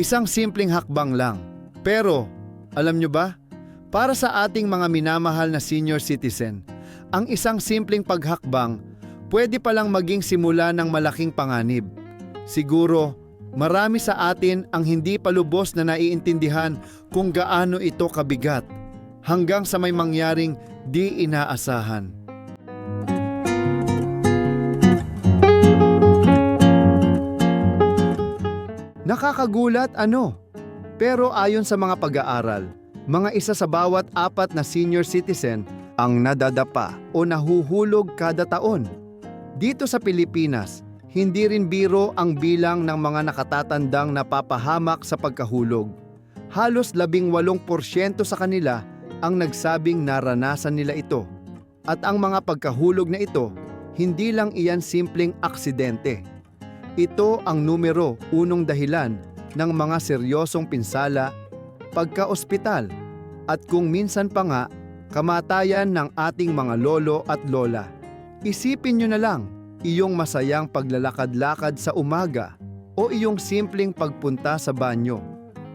Isang simpleng hakbang lang. Pero, alam nyo ba? Para sa ating mga minamahal na senior citizen, ang isang simpleng paghakbang pwede palang maging simula ng malaking panganib. Siguro, marami sa atin ang hindi pa lubos na naiintindihan kung gaano ito kabigat hanggang sa may mangyaring di inaasahan. Nakakagulat ano? Pero ayon sa mga pag-aaral, mga isa sa bawat apat na senior citizen ang nadadapa o nahuhulog kada taon. Dito sa Pilipinas, hindi rin biro ang bilang ng mga nakatatandang napapahamak sa pagkahulog. Halos 18% sa kanila ang nagsabing naranasan nila ito. At ang mga pagkahulog na ito, hindi lang iyan simpleng aksidente. Ito ang numero unong dahilan ng mga seryosong pinsala, pagka-ospital, at kung minsan pa nga, kamatayan ng ating mga lolo at lola. Isipin nyo na lang, iyong masayang paglalakad-lakad sa umaga o iyong simpleng pagpunta sa banyo.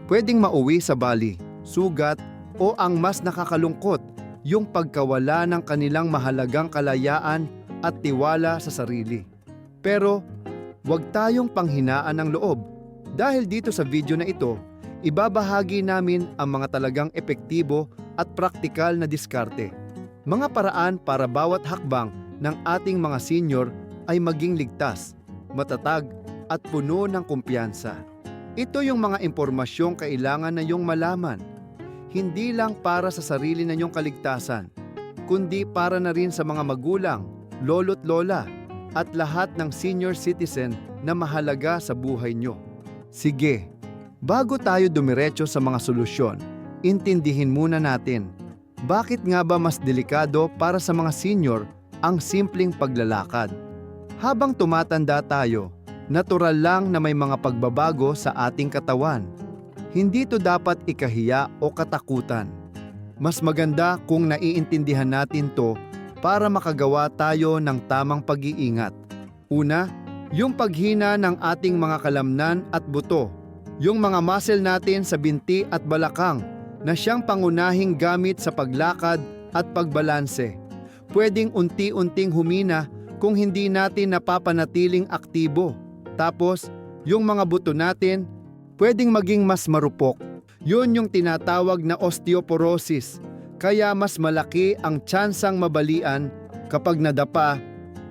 Pwedeng mauwi sa bali, sugat o ang mas nakakalungkot, yung pagkawala ng kanilang mahalagang kalayaan at tiwala sa sarili. Pero Huwag tayong panghinaan ng loob dahil dito sa video na ito, ibabahagi namin ang mga talagang epektibo at praktikal na diskarte. Mga paraan para bawat hakbang ng ating mga senior ay maging ligtas, matatag at puno ng kumpiyansa. Ito yung mga impormasyong kailangan na yung malaman. Hindi lang para sa sarili na yung kaligtasan, kundi para na rin sa mga magulang, lolo't lola, at lahat ng senior citizen na mahalaga sa buhay nyo. Sige, bago tayo dumiretso sa mga solusyon, intindihin muna natin, bakit nga ba mas delikado para sa mga senior ang simpleng paglalakad? Habang tumatanda tayo, natural lang na may mga pagbabago sa ating katawan. Hindi to dapat ikahiya o katakutan. Mas maganda kung naiintindihan natin to para makagawa tayo ng tamang pag-iingat. Una, yung paghina ng ating mga kalamnan at buto. Yung mga muscle natin sa binti at balakang na siyang pangunahing gamit sa paglakad at pagbalanse. Pwedeng unti-unting humina kung hindi natin napapanatiling aktibo. Tapos, yung mga buto natin, pwedeng maging mas marupok. Yun yung tinatawag na osteoporosis kaya mas malaki ang tsansang mabalian kapag nadapa.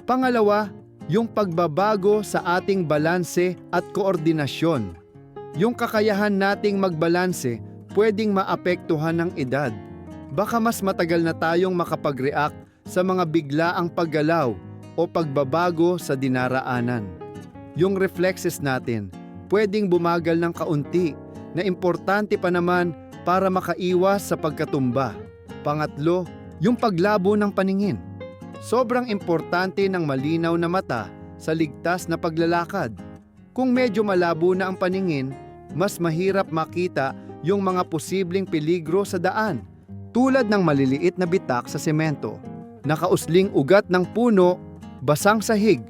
Pangalawa, yung pagbabago sa ating balanse at koordinasyon. Yung kakayahan nating magbalanse pwedeng maapektuhan ng edad. Baka mas matagal na tayong makapag-react sa mga biglaang paggalaw o pagbabago sa dinaraanan. Yung reflexes natin pwedeng bumagal ng kaunti na importante pa naman para makaiwas sa pagkatumba. Pangatlo, yung paglabo ng paningin. Sobrang importante ng malinaw na mata sa ligtas na paglalakad. Kung medyo malabo na ang paningin, mas mahirap makita yung mga posibleng peligro sa daan, tulad ng maliliit na bitak sa semento, nakausling ugat ng puno, basang sahig,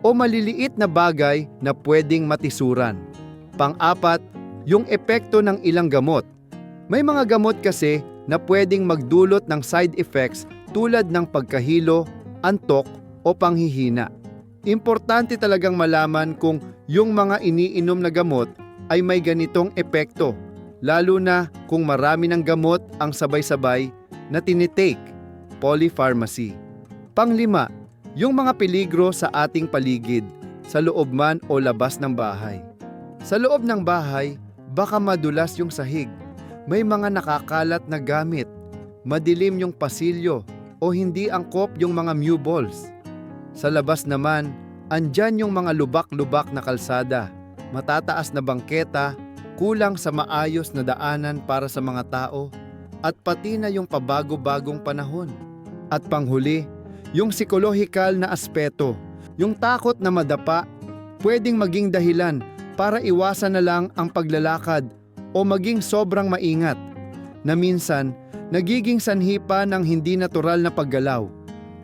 o maliliit na bagay na pwedeng matisuran. Pang-apat, yung epekto ng ilang gamot. May mga gamot kasi na pwedeng magdulot ng side effects tulad ng pagkahilo, antok o panghihina. Importante talagang malaman kung yung mga iniinom na gamot ay may ganitong epekto, lalo na kung marami ng gamot ang sabay-sabay na tinitake, polypharmacy. Panglima, yung mga peligro sa ating paligid, sa loob man o labas ng bahay. Sa loob ng bahay, baka madulas yung sahig, may mga nakakalat na gamit, madilim yung pasilyo o hindi angkop yung mga mew balls. Sa labas naman, andyan yung mga lubak-lubak na kalsada, matataas na bangketa, kulang sa maayos na daanan para sa mga tao, at pati na yung pabago-bagong panahon. At panghuli, yung psikolohikal na aspeto, yung takot na madapa, pwedeng maging dahilan para iwasan na lang ang paglalakad o maging sobrang maingat na minsan nagiging sanhi pa ng hindi natural na paggalaw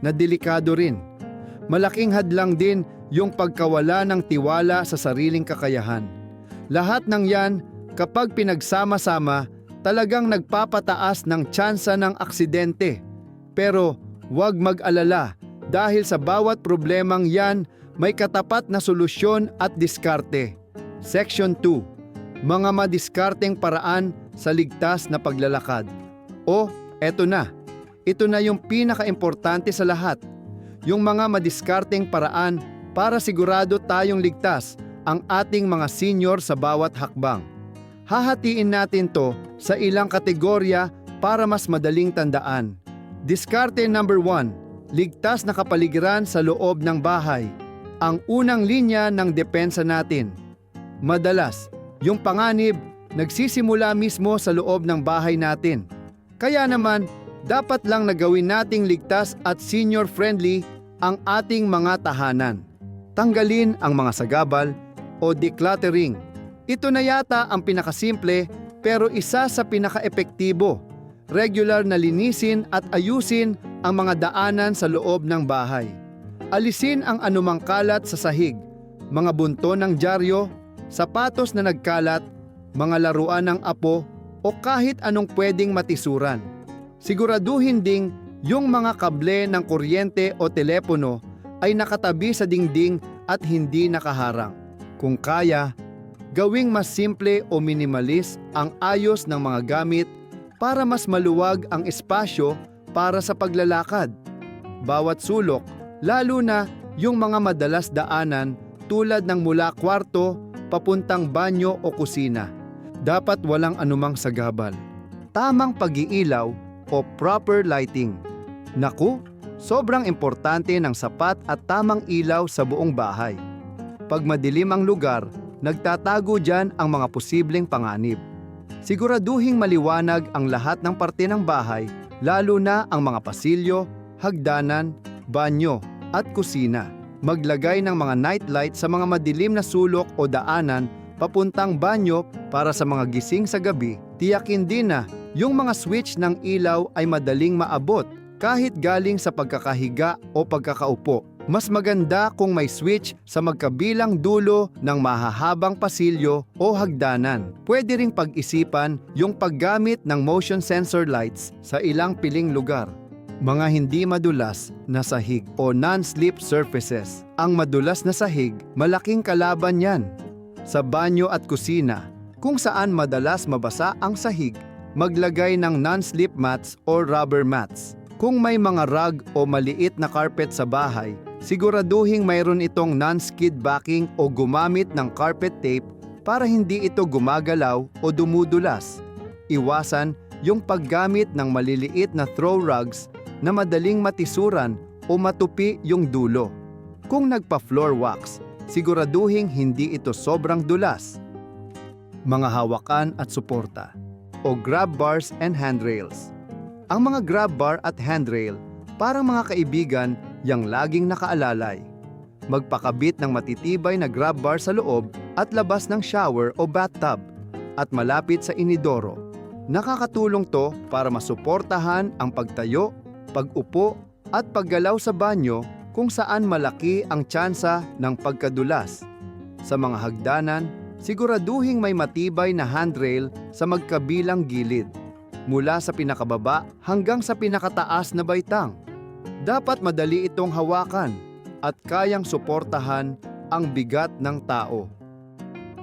na delikado rin. Malaking hadlang din yung pagkawala ng tiwala sa sariling kakayahan. Lahat ng yan Kapag pinagsama-sama, talagang nagpapataas ng tsansa ng aksidente. Pero huwag mag-alala dahil sa bawat problemang yan may katapat na solusyon at diskarte. Section 2. Mga madiskarteng paraan sa ligtas na paglalakad. O, eto na. Ito na yung pinaka-importante sa lahat. Yung mga madiskarteng paraan para sigurado tayong ligtas ang ating mga senior sa bawat hakbang. Hahatiin natin to sa ilang kategorya para mas madaling tandaan. Diskarte number 1. Ligtas na kapaligiran sa loob ng bahay. Ang unang linya ng depensa natin. Madalas, yung panganib nagsisimula mismo sa loob ng bahay natin. Kaya naman, dapat lang nagawin nating ligtas at senior-friendly ang ating mga tahanan. Tanggalin ang mga sagabal o decluttering. Ito na yata ang pinakasimple pero isa sa pinakaepektibo. Regular na linisin at ayusin ang mga daanan sa loob ng bahay. Alisin ang anumang kalat sa sahig, mga bunto ng dyaryo, sapatos na nagkalat, mga laruan ng apo o kahit anong pwedeng matisuran. Siguraduhin ding yung mga kable ng kuryente o telepono ay nakatabi sa dingding at hindi nakaharang. Kung kaya, gawing mas simple o minimalis ang ayos ng mga gamit para mas maluwag ang espasyo para sa paglalakad. Bawat sulok, lalo na yung mga madalas daanan tulad ng mula kwarto papuntang banyo o kusina. Dapat walang anumang sagabal. Tamang pag-iilaw o proper lighting. Naku, sobrang importante ng sapat at tamang ilaw sa buong bahay. Pag madilim ang lugar, nagtatago dyan ang mga posibleng panganib. Siguraduhing maliwanag ang lahat ng parte ng bahay, lalo na ang mga pasilyo, hagdanan, banyo, at kusina. Maglagay ng mga nightlight sa mga madilim na sulok o daanan papuntang banyo para sa mga gising sa gabi. Tiyakin din na yung mga switch ng ilaw ay madaling maabot kahit galing sa pagkakahiga o pagkakaupo. Mas maganda kung may switch sa magkabilang dulo ng mahahabang pasilyo o hagdanan. Pwede ring pag-isipan yung paggamit ng motion sensor lights sa ilang piling lugar. Mga hindi madulas na sahig o non-slip surfaces. Ang madulas na sahig, malaking kalaban yan. Sa banyo at kusina, kung saan madalas mabasa ang sahig, maglagay ng non-slip mats o rubber mats. Kung may mga rug o maliit na carpet sa bahay, siguraduhing mayroon itong non-skid backing o gumamit ng carpet tape para hindi ito gumagalaw o dumudulas. Iwasan yung paggamit ng maliliit na throw rugs na madaling matisuran o matupi yung dulo. Kung nagpa-floor wax, siguraduhing hindi ito sobrang dulas. Mga hawakan at suporta o grab bars and handrails. Ang mga grab bar at handrail parang mga kaibigan yang laging nakaalalay. Magpakabit ng matitibay na grab bar sa loob at labas ng shower o bathtub at malapit sa inidoro. Nakakatulong to para masuportahan ang pagtayo, pag-upo at paggalaw sa banyo kung saan malaki ang tsansa ng pagkadulas. Sa mga hagdanan, siguraduhing may matibay na handrail sa magkabilang gilid mula sa pinakababa hanggang sa pinakataas na baitang. Dapat madali itong hawakan at kayang suportahan ang bigat ng tao.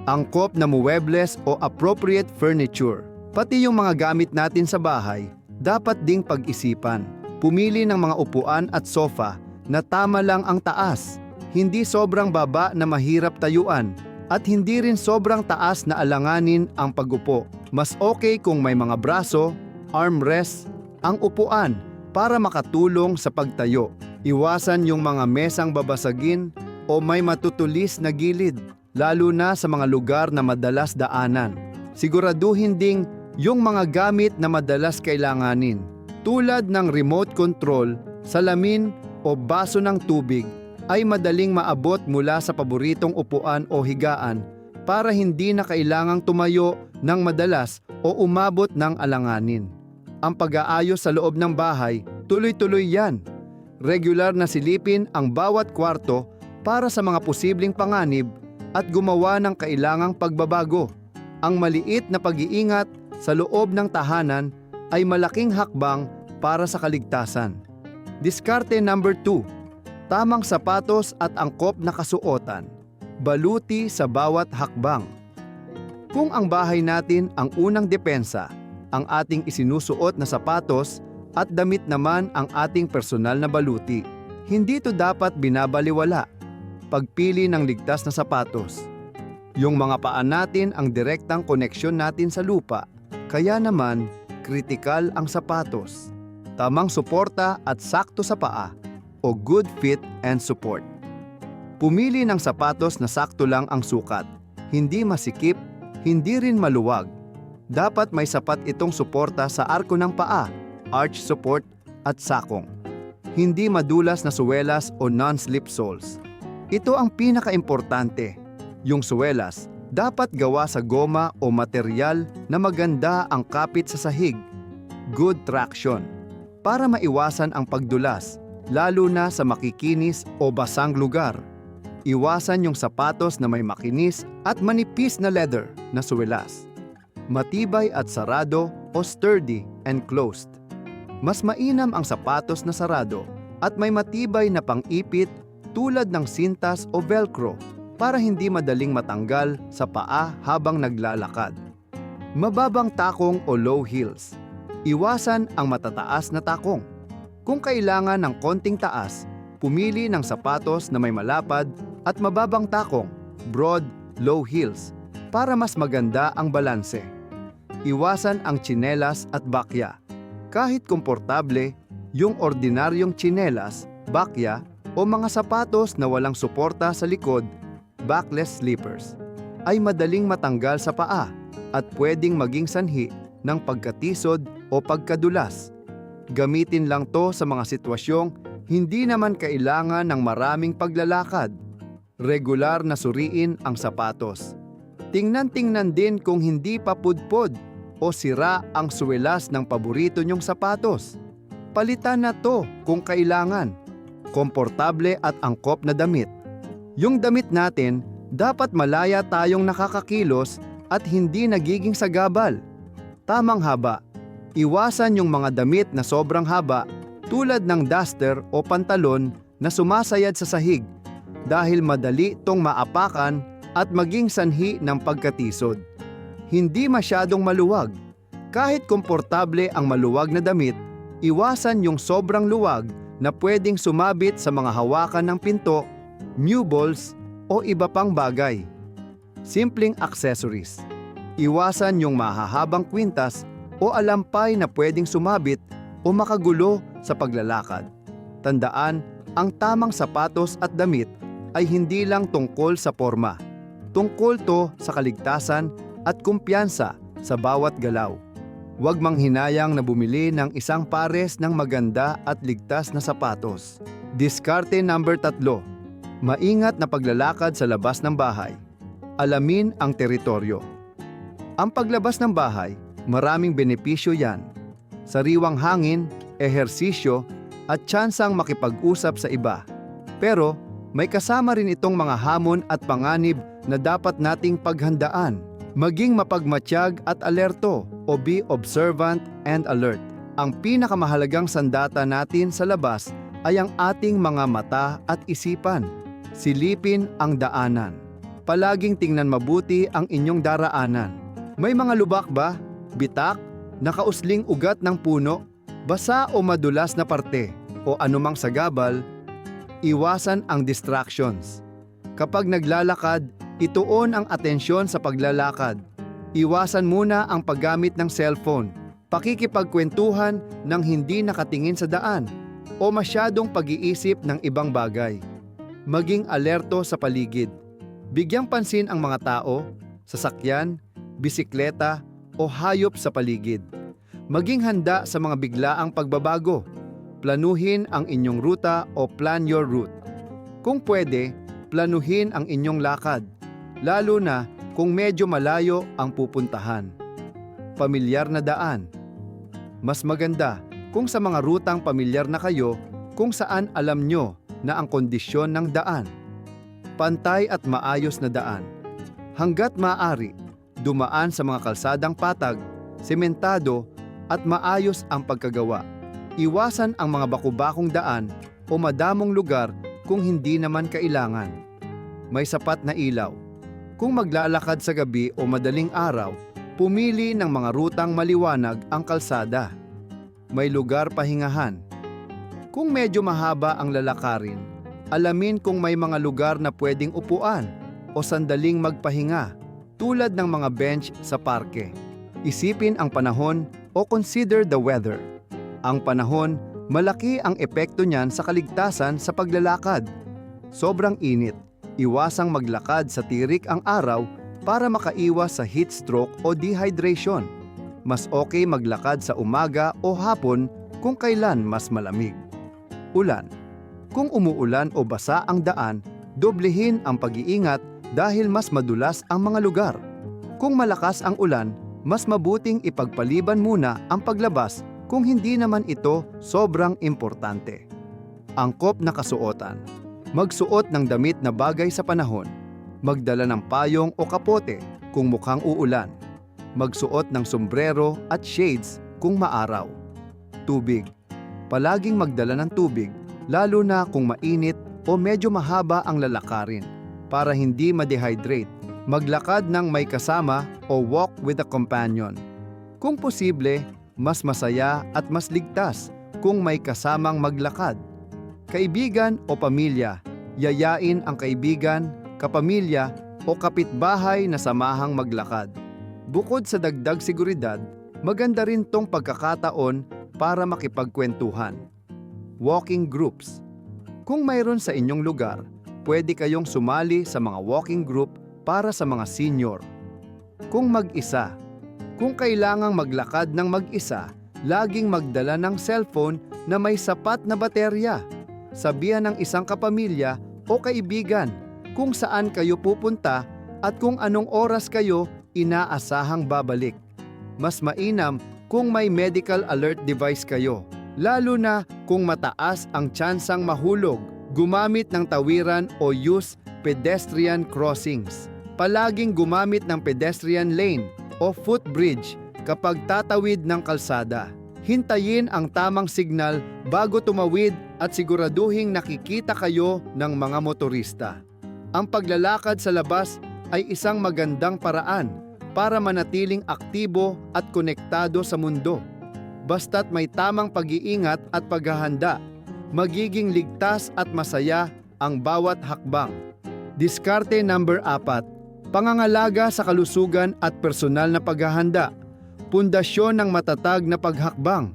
Angkop na muebles o appropriate furniture. Pati yung mga gamit natin sa bahay, dapat ding pag-isipan. Pumili ng mga upuan at sofa na tama lang ang taas, hindi sobrang baba na mahirap tayuan, at hindi rin sobrang taas na alanganin ang pagupo. Mas okay kung may mga braso, armrest, ang upuan para makatulong sa pagtayo. Iwasan yung mga mesang babasagin o may matutulis na gilid, lalo na sa mga lugar na madalas daanan. Siguraduhin ding yung mga gamit na madalas kailanganin, tulad ng remote control, salamin o baso ng tubig ay madaling maabot mula sa paboritong upuan o higaan para hindi na kailangang tumayo ng madalas o umabot ng alanganin. Ang pag-aayos sa loob ng bahay, tuloy-tuloy yan. Regular na silipin ang bawat kwarto para sa mga posibleng panganib at gumawa ng kailangang pagbabago. Ang maliit na pag-iingat sa loob ng tahanan ay malaking hakbang para sa kaligtasan. Diskarte number 2. Tamang sapatos at angkop na kasuotan. Baluti sa bawat hakbang. Kung ang bahay natin ang unang depensa, ang ating isinusuot na sapatos at damit naman ang ating personal na baluti. Hindi ito dapat binabaliwala. Pagpili ng ligtas na sapatos. Yung mga paa natin ang direktang koneksyon natin sa lupa. Kaya naman, kritikal ang sapatos. Tamang suporta at sakto sa paa o good fit and support. Pumili ng sapatos na sakto lang ang sukat. Hindi masikip, hindi rin maluwag. Dapat may sapat itong suporta sa arko ng paa, arch support at sakong. Hindi madulas na suwelas o non-slip soles. Ito ang pinaka-importante. Yung suwelas, dapat gawa sa goma o material na maganda ang kapit sa sahig. Good traction. Para maiwasan ang pagdulas, lalo na sa makikinis o basang lugar. Iwasan yung sapatos na may makinis at manipis na leather na suwelas. Matibay at sarado o sturdy and closed. Mas mainam ang sapatos na sarado at may matibay na pang-ipit tulad ng sintas o velcro para hindi madaling matanggal sa paa habang naglalakad. Mababang takong o low heels. Iwasan ang matataas na takong. Kung kailangan ng konting taas, pumili ng sapatos na may malapad at mababang takong, broad, low heels, para mas maganda ang balanse. Iwasan ang tsinelas at bakya. Kahit komportable, yung ordinaryong tsinelas, bakya, o mga sapatos na walang suporta sa likod, backless slippers, ay madaling matanggal sa paa at pwedeng maging sanhi ng pagkatisod o pagkadulas. Gamitin lang to sa mga sitwasyong hindi naman kailangan ng maraming paglalakad. Regular na suriin ang sapatos. Tingnan-tingnan din kung hindi pa pudpod o sira ang suwelas ng paborito nyong sapatos. Palitan na to kung kailangan. Komportable at angkop na damit. Yung damit natin, dapat malaya tayong nakakakilos at hindi nagiging sagabal. Tamang haba. Iwasan yung mga damit na sobrang haba tulad ng duster o pantalon na sumasayad sa sahig dahil madali itong maapakan at maging sanhi ng pagkatisod. Hindi masyadong maluwag. Kahit komportable ang maluwag na damit, iwasan yung sobrang luwag na pwedeng sumabit sa mga hawakan ng pinto, new balls o iba pang bagay. Simpleng accessories. Iwasan yung mahahabang kwintas o alampay na pwedeng sumabit o makagulo sa paglalakad. Tandaan, ang tamang sapatos at damit ay hindi lang tungkol sa forma. Tungkol to sa kaligtasan at kumpiyansa sa bawat galaw. Huwag manghinayang na bumili ng isang pares ng maganda at ligtas na sapatos. Diskarte number tatlo. Maingat na paglalakad sa labas ng bahay. Alamin ang teritoryo. Ang paglabas ng bahay, maraming benepisyo yan. Sariwang hangin, ehersisyo, at tsansang makipag-usap sa iba. Pero may kasama rin itong mga hamon at panganib na dapat nating paghandaan. Maging mapagmatsyag at alerto o be observant and alert. Ang pinakamahalagang sandata natin sa labas ay ang ating mga mata at isipan. Silipin ang daanan. Palaging tingnan mabuti ang inyong daraanan. May mga lubak ba? Bitak? Nakausling ugat ng puno? Basa o madulas na parte? O anumang sagabal? Iwasan ang distractions. Kapag naglalakad, ituon ang atensyon sa paglalakad. Iwasan muna ang paggamit ng cellphone, pakikipagkwentuhan ng hindi nakatingin sa daan, o masyadong pag-iisip ng ibang bagay. Maging alerto sa paligid. Bigyang pansin ang mga tao, sasakyan, bisikleta, o hayop sa paligid. Maging handa sa mga biglaang pagbabago. Planuhin ang inyong ruta o plan your route. Kung pwede, planuhin ang inyong lakad, lalo na kung medyo malayo ang pupuntahan. Pamilyar na daan. Mas maganda kung sa mga rutang pamilyar na kayo kung saan alam nyo na ang kondisyon ng daan. Pantay at maayos na daan. Hanggat maaari, dumaan sa mga kalsadang patag, sementado at maayos ang pagkagawa. Iwasan ang mga bakubakong daan o madamong lugar kung hindi naman kailangan. May sapat na ilaw. Kung maglalakad sa gabi o madaling araw, pumili ng mga rutang maliwanag ang kalsada. May lugar pahingahan. Kung medyo mahaba ang lalakarin, alamin kung may mga lugar na pwedeng upuan o sandaling magpahinga tulad ng mga bench sa parke. Isipin ang panahon o consider the weather. Ang panahon, malaki ang epekto niyan sa kaligtasan sa paglalakad. Sobrang init, iwasang maglakad sa tirik ang araw para makaiwas sa heat stroke o dehydration. Mas okay maglakad sa umaga o hapon kung kailan mas malamig. Ulan. Kung umuulan o basa ang daan, doblehin ang pag-iingat dahil mas madulas ang mga lugar. Kung malakas ang ulan, mas mabuting ipagpaliban muna ang paglabas kung hindi naman ito sobrang importante. Angkop na kasuotan. Magsuot ng damit na bagay sa panahon. Magdala ng payong o kapote kung mukhang uulan. Magsuot ng sombrero at shades kung maaraw. Tubig. Palaging magdala ng tubig, lalo na kung mainit o medyo mahaba ang lalakarin para hindi ma-dehydrate. Maglakad ng may kasama o walk with a companion. Kung posible, mas masaya at mas ligtas kung may kasamang maglakad. Kaibigan o pamilya, yayain ang kaibigan, kapamilya o kapitbahay na samahang maglakad. Bukod sa dagdag seguridad, maganda rin tong pagkakataon para makipagkwentuhan. Walking groups. Kung mayroon sa inyong lugar, pwede kayong sumali sa mga walking group para sa mga senior. Kung mag-isa, kung kailangang maglakad ng mag-isa, laging magdala ng cellphone na may sapat na baterya. Sabihan ng isang kapamilya o kaibigan kung saan kayo pupunta at kung anong oras kayo inaasahang babalik. Mas mainam kung may medical alert device kayo, lalo na kung mataas ang tsansang mahulog, gumamit ng tawiran o use pedestrian crossings. Palaging gumamit ng pedestrian lane o footbridge kapag tatawid ng kalsada. Hintayin ang tamang signal bago tumawid at siguraduhing nakikita kayo ng mga motorista. Ang paglalakad sa labas ay isang magandang paraan para manatiling aktibo at konektado sa mundo. Basta't may tamang pag-iingat at paghahanda, magiging ligtas at masaya ang bawat hakbang. Diskarte number 4. Pangangalaga sa kalusugan at personal na paghahanda. Pundasyon ng matatag na paghakbang.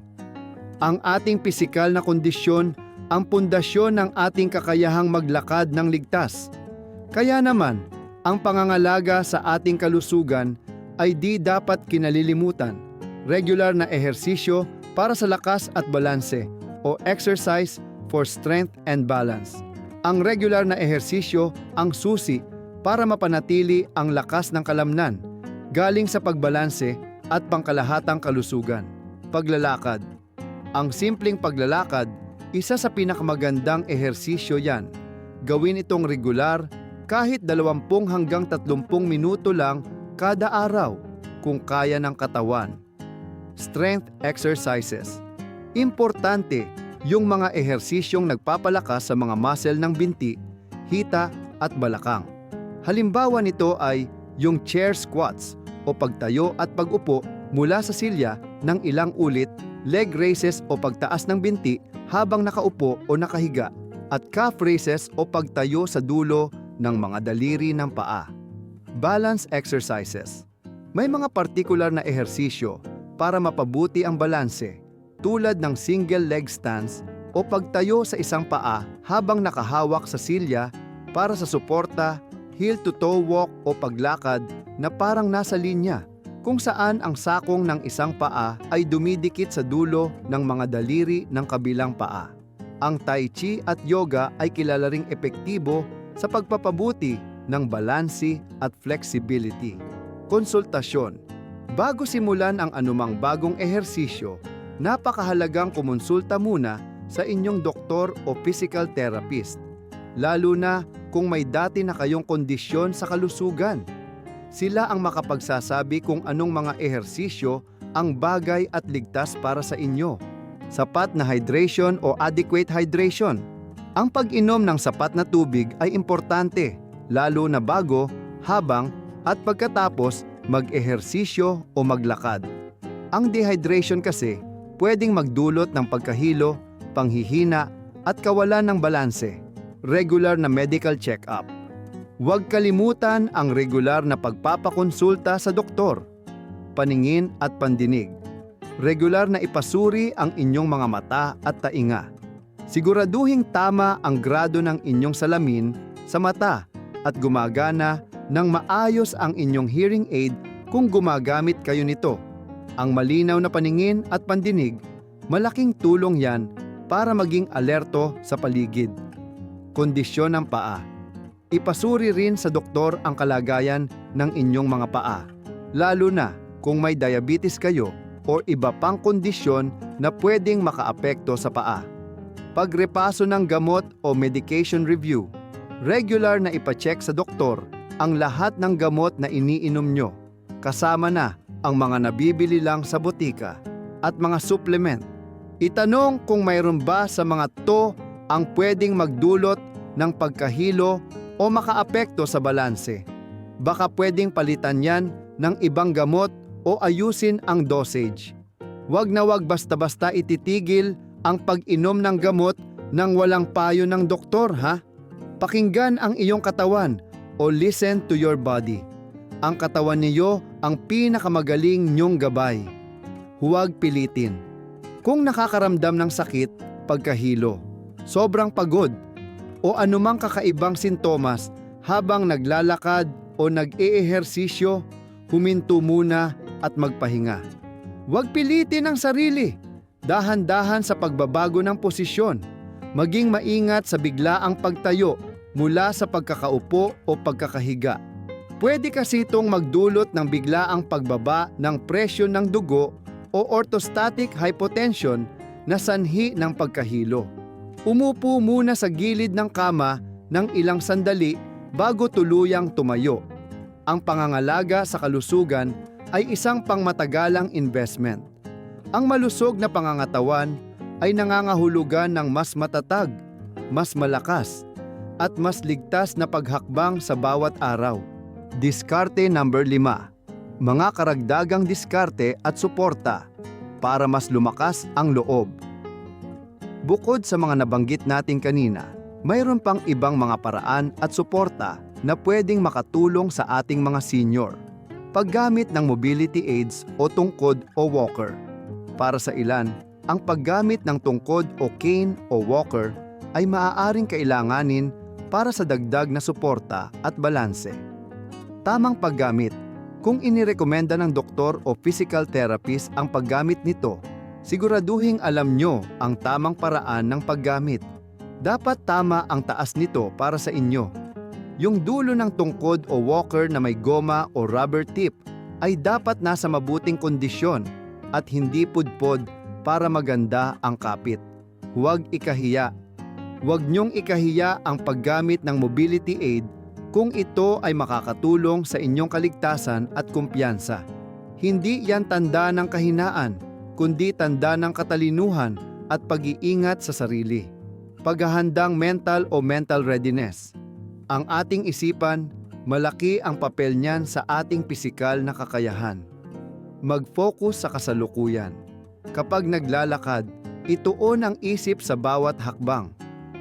Ang ating pisikal na kondisyon ang pundasyon ng ating kakayahang maglakad ng ligtas. Kaya naman, ang pangangalaga sa ating kalusugan ay di dapat kinalilimutan. Regular na ehersisyo para sa lakas at balanse o exercise for strength and balance. Ang regular na ehersisyo ang susi para mapanatili ang lakas ng kalamnan galing sa pagbalanse at pangkalahatang kalusugan. Paglalakad. Ang simpleng paglalakad, isa sa pinakamagandang ehersisyo yan. Gawin itong regular kahit 20 hanggang 30 minuto lang kada araw kung kaya ng katawan. Strength exercises. Importante yung mga ehersisyong nagpapalakas sa mga muscle ng binti, hita at balakang. Halimbawa nito ay yung chair squats o pagtayo at pag-upo mula sa silya ng ilang ulit, leg raises o pagtaas ng binti habang nakaupo o nakahiga, at calf raises o pagtayo sa dulo ng mga daliri ng paa. Balance exercises. May mga partikular na ehersisyo para mapabuti ang balanse tulad ng single leg stance o pagtayo sa isang paa habang nakahawak sa silya para sa suporta, heel-to-toe walk o paglakad na parang nasa linya kung saan ang sakong ng isang paa ay dumidikit sa dulo ng mga daliri ng kabilang paa. Ang Tai Chi at Yoga ay kilala ring epektibo sa pagpapabuti ng balansi at flexibility. Konsultasyon Bago simulan ang anumang bagong ehersisyo, napakahalagang kumonsulta muna sa inyong doktor o physical therapist, lalo na kung may dati na kayong kondisyon sa kalusugan. Sila ang makapagsasabi kung anong mga ehersisyo ang bagay at ligtas para sa inyo. Sapat na hydration o adequate hydration. Ang pag-inom ng sapat na tubig ay importante, lalo na bago, habang, at pagkatapos mag-ehersisyo o maglakad. Ang dehydration kasi pwedeng magdulot ng pagkahilo, panghihina, at kawalan ng balanse. Regular na medical check-up. Huwag kalimutan ang regular na pagpapakonsulta sa doktor, paningin at pandinig. Regular na ipasuri ang inyong mga mata at tainga. Siguraduhing tama ang grado ng inyong salamin sa mata at gumagana ng maayos ang inyong hearing aid kung gumagamit kayo nito. Ang malinaw na paningin at pandinig, malaking tulong yan para maging alerto sa paligid. Kondisyon ng paa. Ipasuri rin sa doktor ang kalagayan ng inyong mga paa, lalo na kung may diabetes kayo o iba pang kondisyon na pwedeng makaapekto sa paa. Pagrepaso ng gamot o medication review. Regular na ipacheck sa doktor ang lahat ng gamot na iniinom nyo, kasama na ang mga nabibili lang sa botika at mga supplement. Itanong kung mayroon ba sa mga to ang pwedeng magdulot ng pagkahilo o makaapekto sa balanse. Baka pwedeng palitan yan ng ibang gamot o ayusin ang dosage. Huwag na wag basta-basta ititigil ang pag-inom ng gamot nang walang payo ng doktor ha. Pakinggan ang iyong katawan o listen to your body. Ang katawan niyo ang pinakamagaling niyong gabay. Huwag pilitin. Kung nakakaramdam ng sakit, pagkahilo, sobrang pagod, o anumang kakaibang sintomas habang naglalakad o nag-eehersisyo, huminto muna at magpahinga. Huwag pilitin ang sarili. Dahan-dahan sa pagbabago ng posisyon. Maging maingat sa biglaang pagtayo mula sa pagkakaupo o pagkakahiga. Pwede kasi itong magdulot ng biglaang pagbaba ng presyon ng dugo o orthostatic hypotension na sanhi ng pagkahilo. Umupo muna sa gilid ng kama ng ilang sandali bago tuluyang tumayo. Ang pangangalaga sa kalusugan ay isang pangmatagalang investment. Ang malusog na pangangatawan ay nangangahulugan ng mas matatag, mas malakas, at mas ligtas na paghakbang sa bawat araw. Diskarte number 5. Mga karagdagang diskarte at suporta para mas lumakas ang loob. Bukod sa mga nabanggit natin kanina, mayroon pang ibang mga paraan at suporta na pwedeng makatulong sa ating mga senior. Paggamit ng mobility aids o tungkod o walker. Para sa ilan, ang paggamit ng tungkod o cane o walker ay maaaring kailanganin para sa dagdag na suporta at balanse. Tamang paggamit. Kung inirekomenda ng doktor o physical therapist ang paggamit nito, siguraduhing alam nyo ang tamang paraan ng paggamit. Dapat tama ang taas nito para sa inyo. Yung dulo ng tungkod o walker na may goma o rubber tip ay dapat nasa mabuting kondisyon at hindi pudpod para maganda ang kapit. Huwag ikahiya. Huwag niyong ikahiya ang paggamit ng mobility aid kung ito ay makakatulong sa inyong kaligtasan at kumpiyansa. Hindi yan tanda ng kahinaan, kundi tanda ng katalinuhan at pag-iingat sa sarili. Paghahandang mental o mental readiness. Ang ating isipan, malaki ang papel niyan sa ating pisikal na kakayahan. Mag-focus sa kasalukuyan. Kapag naglalakad, ituon ang isip sa bawat hakbang.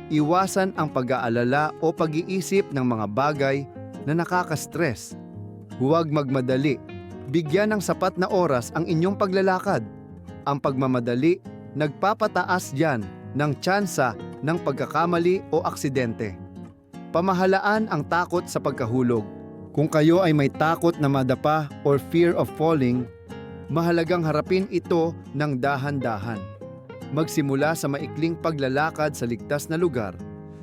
Iwasan ang pag-aalala o pag-iisip ng mga bagay na nakaka-stress. Huwag magmadali. Bigyan ng sapat na oras ang inyong paglalakad. Ang pagmamadali, nagpapataas yan ng tsansa ng pagkakamali o aksidente. Pamahalaan ang takot sa pagkahulog. Kung kayo ay may takot na madapa or fear of falling, mahalagang harapin ito ng dahan-dahan. Magsimula sa maikling paglalakad sa ligtas na lugar,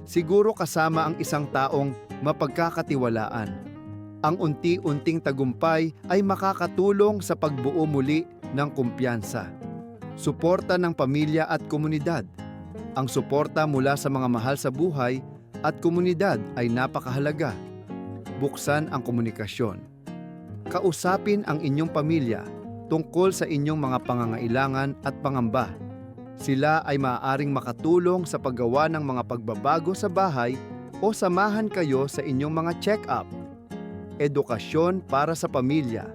siguro kasama ang isang taong mapagkakatiwalaan. Ang unti-unting tagumpay ay makakatulong sa pagbuo muli ng kumpiyansa. Suporta ng pamilya at komunidad. Ang suporta mula sa mga mahal sa buhay at komunidad ay napakahalaga. Buksan ang komunikasyon. kausapin ang inyong pamilya tungkol sa inyong mga pangangailangan at pangamba. Sila ay maaaring makatulong sa paggawa ng mga pagbabago sa bahay o samahan kayo sa inyong mga check-up. Edukasyon para sa pamilya.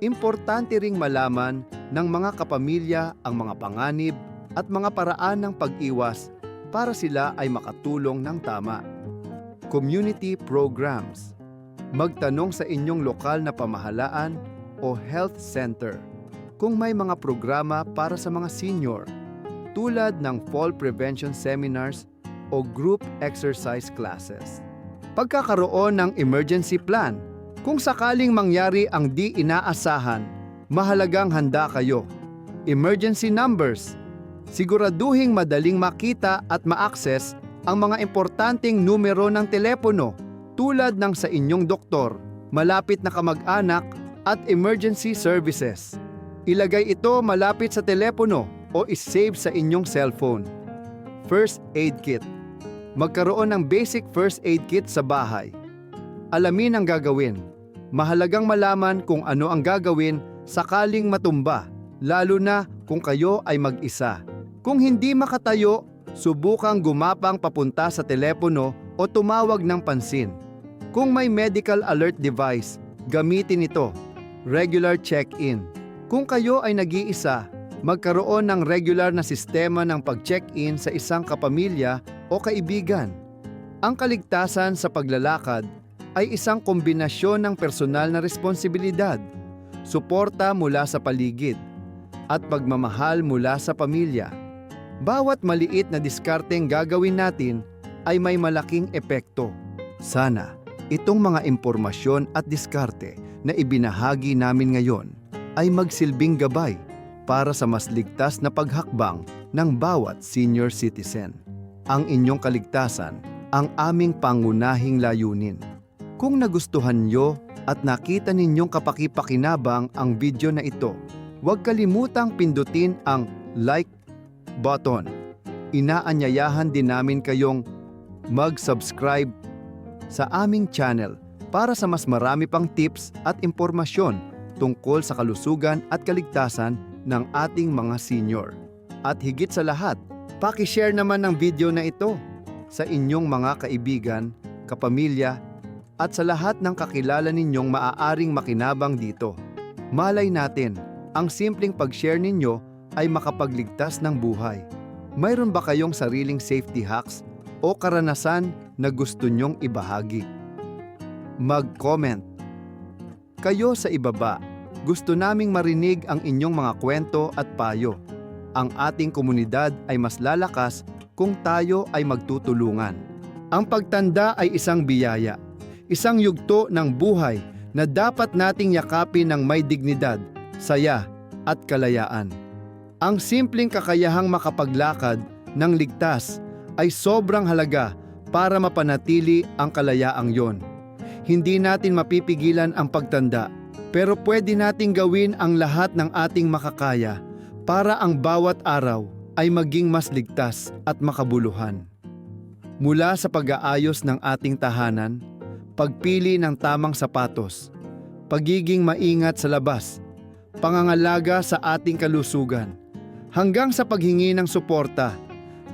Importante ring malaman ng mga kapamilya ang mga panganib at mga paraan ng pag-iwas para sila ay makatulong ng tama. Community programs. Magtanong sa inyong lokal na pamahalaan o health center kung may mga programa para sa mga senior tulad ng fall prevention seminars o group exercise classes. Pagkakaroon ng emergency plan. Kung sakaling mangyari ang di inaasahan, mahalagang handa kayo. Emergency numbers. Siguraduhing madaling makita at ma-access ang mga importanteng numero ng telepono tulad ng sa inyong doktor, malapit na kamag-anak at emergency services. Ilagay ito malapit sa telepono o isave sa inyong cellphone. First aid kit. Magkaroon ng basic first aid kit sa bahay. Alamin ang gagawin. Mahalagang malaman kung ano ang gagawin sakaling matumba, lalo na kung kayo ay mag-isa. Kung hindi makatayo, subukang gumapang papunta sa telepono o tumawag ng pansin. Kung may medical alert device, gamitin ito. Regular check-in. Kung kayo ay nag-iisa, magkaroon ng regular na sistema ng pag-check-in sa isang kapamilya o kaibigan. Ang kaligtasan sa paglalakad ay isang kombinasyon ng personal na responsibilidad, suporta mula sa paligid, at pagmamahal mula sa pamilya. Bawat maliit na diskarteng gagawin natin ay may malaking epekto. Sana itong mga impormasyon at diskarte na ibinahagi namin ngayon ay magsilbing gabay para sa mas ligtas na paghakbang ng bawat senior citizen. Ang inyong kaligtasan ang aming pangunahing layunin. Kung nagustuhan nyo at nakita ninyong kapakipakinabang ang video na ito, huwag kalimutang pindutin ang like button. Inaanyayahan din namin kayong mag-subscribe sa aming channel para sa mas marami pang tips at impormasyon tungkol sa kalusugan at kaligtasan ng ating mga senior. At higit sa lahat, pakishare naman ng video na ito sa inyong mga kaibigan, kapamilya, at sa lahat ng kakilala ninyong maaaring makinabang dito. Malay natin, ang simpleng pag-share ninyo ay makapagligtas ng buhay. Mayroon ba kayong sariling safety hacks o karanasan na gusto nyong ibahagi? Mag-comment. Kayo sa ibaba, gusto naming marinig ang inyong mga kwento at payo. Ang ating komunidad ay mas lalakas kung tayo ay magtutulungan. Ang pagtanda ay isang biyaya, isang yugto ng buhay na dapat nating yakapin ng may dignidad, saya at kalayaan. Ang simpleng kakayahang makapaglakad ng ligtas ay sobrang halaga para mapanatili ang kalayaang yon. Hindi natin mapipigilan ang pagtanda, pero pwede nating gawin ang lahat ng ating makakaya para ang bawat araw ay maging mas ligtas at makabuluhan. Mula sa pag-aayos ng ating tahanan, pagpili ng tamang sapatos, pagiging maingat sa labas, pangangalaga sa ating kalusugan, hanggang sa paghingi ng suporta,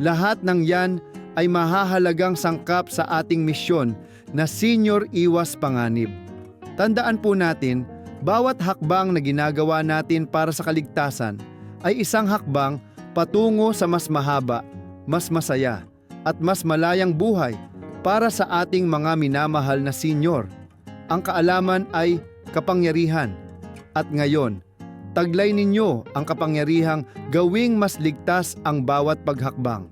lahat ng yan ay mahahalagang sangkap sa ating misyon na senior iwas panganib. Tandaan po natin, bawat hakbang na ginagawa natin para sa kaligtasan ay isang hakbang patungo sa mas mahaba, mas masaya, at mas malayang buhay para sa ating mga minamahal na senior. Ang kaalaman ay kapangyarihan. At ngayon, taglay ninyo ang kapangyarihang gawing mas ligtas ang bawat paghakbang.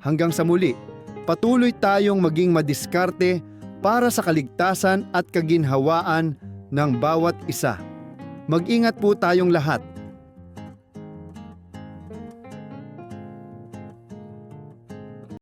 Hanggang sa muli, patuloy tayong maging madiskarte para sa kaligtasan at kaginhawaan ng bawat isa. Mag-ingat po tayong lahat